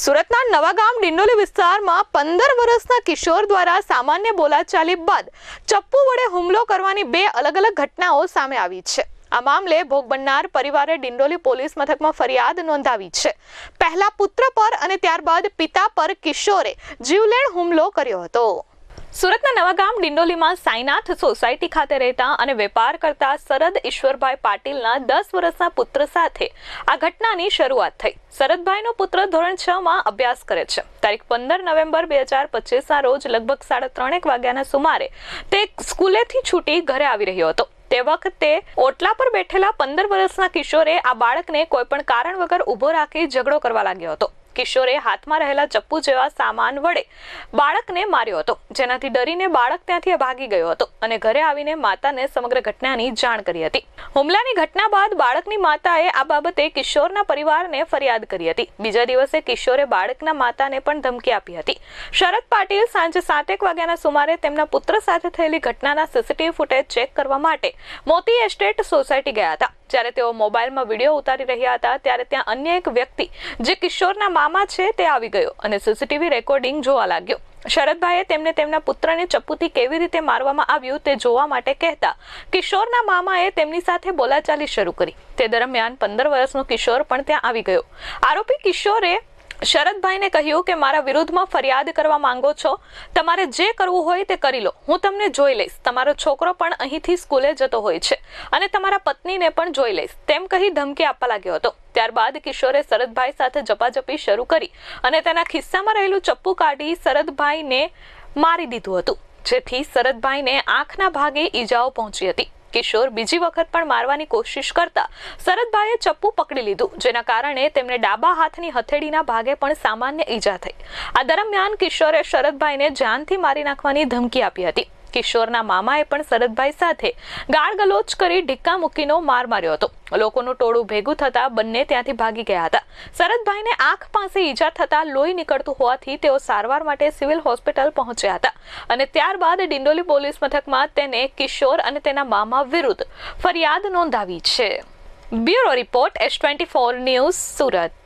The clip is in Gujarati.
સુરતના નવાગામ ડિંડોલી વિસ્તારમાં પંદર વર્ષના કિશોર દ્વારા સામાન્ય બોલાચાલી બાદ ચપ્પુ વડે હુમલો કરવાની બે અલગ અલગ ઘટનાઓ સામે આવી છે. આ મામલે ભોગ બનનાર પરિવારે ડિંડોલી પોલીસ મથકમાં ફરિયાદ નોંધાવી છે. પહેલા પુત્ર પર અને ત્યારબાદ પિતા પર કિશોરે જીવલેણ હુમલો કર્યો હતો. સુરતના નવાગામ ડિંડોલીમાં સાઈનાથ સોસાયટી ખાતે રહેતા અને વેપાર કરતા શરદ ઈશ્વરભાઈ પાટીલના દસ વર્ષના પુત્ર સાથે આ ઘટનાની શરૂઆત થઈ. શરદભાઈનો પુત્ર ધોરણ છ માં અભ્યાસ કરે છે. તારીખ પંદર નવેમ્બર બે હજાર પચીસના રોજ લગભગ સાડા ત્રણેક વાગ્યાના સુમારે તે સ્કૂલેથી છૂટી ઘરે આવી રહ્યો હતો. તે વખતે ઓટલા પર બેઠેલા પંદર વર્ષના કિશોરે આ બાળકને કોઈપણ કારણ વગર ઊભો રાખી ઝઘડો કરવા લાગ્યો હતો. કિશોરે હાથમાં રહેલા ચપ્પુ જેવા સામાન વડે બાળકને માર્યો હતો. જેનાથી ડરીને બાળક ત્યાંથી ભાગી ગયો હતો અને ઘરે આવીને માતાને સમગ્ર ઘટનાની જાણ કરી હતી. હુમલાની ઘટના બાદ બાળકની માતાએ આ બાબતે કિશોરના પરિવારને ફરિયાદ કરી હતી. બીજા દિવસે કિશોરે બાળકના માતાને પણ ધમકી આપી હતી. શરદ પાટીલ સાંજે સાતેક વાગ્યાના સુમારે તેમના પુત્ર સાથે થયેલી ઘટનાના સીસીટીવી ફૂટેજ ચેક કરવા માટે મોતી એસ્ટેટ સોસાયટી ગયા હતા. જ્યારે તેઓ મોબાઈલમાં વીડિયો ઉતારી રહ્યા હતા, ત્યારે ત્યાં અન્ય એક વ્યક્તિ, જે કિશોરના મામા છે, તે આવી ગયો અને સીસીટીવી રેકોર્ડિંગ જોવા લાગ્યો. શરદભાઈએ તેમને તેમના પુત્રને ચપ્પુથી કેવી રીતે મારવામાં આવ્યું તે જોવા માટે કહેતા, કિશોરના મામાએ તેમની સાથે બોલાચાલી શરૂ કરી. તે દરમિયાન પંદર વર્ષનો કિશોર પણ ત્યાં આવી ગયો. આરોપી કિશોરે શરદભાઈને કહ્યું કે, મારા વિરુદ્ધમાં ફરિયાદ કરવા માંગો છો. તમારે જે કરવું હોય તે કરી લો. હું તમને જોઈ લઈશ. તમારો છોકરો પણ અહીંથી સ્કૂલે જતો હોય છે અને તમારા પત્નીને પણ જોઈ લઈશ. તેમ કહી ધમકી આપવા લાગ્યો હતો. ત્યારબાદ કિશોરે શરદભાઈ સાથે જપાજપી શરૂ કરી અને તેના ખિસ્સામાં રહેલું ચપ્પુ કાઢી શરદભાઈને મારી દીધું હતું, જેથી શરદભાઈને આંખના ભાગે ઈજાઓ પહોંચી હતી. કિશોર બીજી વખત પણ મારવાની કોશિશ કરતા શરદભાઈએ ચપ્પુ પકડી લીધું, જેના કારણે તેમને ડાબા હાથની હથેળીના ભાગે પણ સામાન્ય ઈજા થઈ. આ દરમિયાન કિશોરે શરદભાઈને જાનથી મારી નાખવાની ધમકી આપી હતી. કિશોરના મામાએ પણ શરદભાઈ સાથે ગાળગલોચ કરી ઢીક્કા મૂકીનો માર માર્યો હતો. લોકોનું ટોળું ભેગું થતા બંને ત્યાંથી ભાગી ગયા હતા. શરદભાઈને આંખ પાસે ઈજા થતા લોહી નીકળતું હોવાથી તેઓ સારવાર માટે સિવિલ હોસ્પિટલ પહોંચ્યા હતા અને ત્યારબાદ ડિંડોલી પોલીસ મથકમાં તેને કિશોર અને તેના મામા વિરુદ્ધ ફરિયાદ નોંધાવી છે. Bureau report S twenty four news Surat.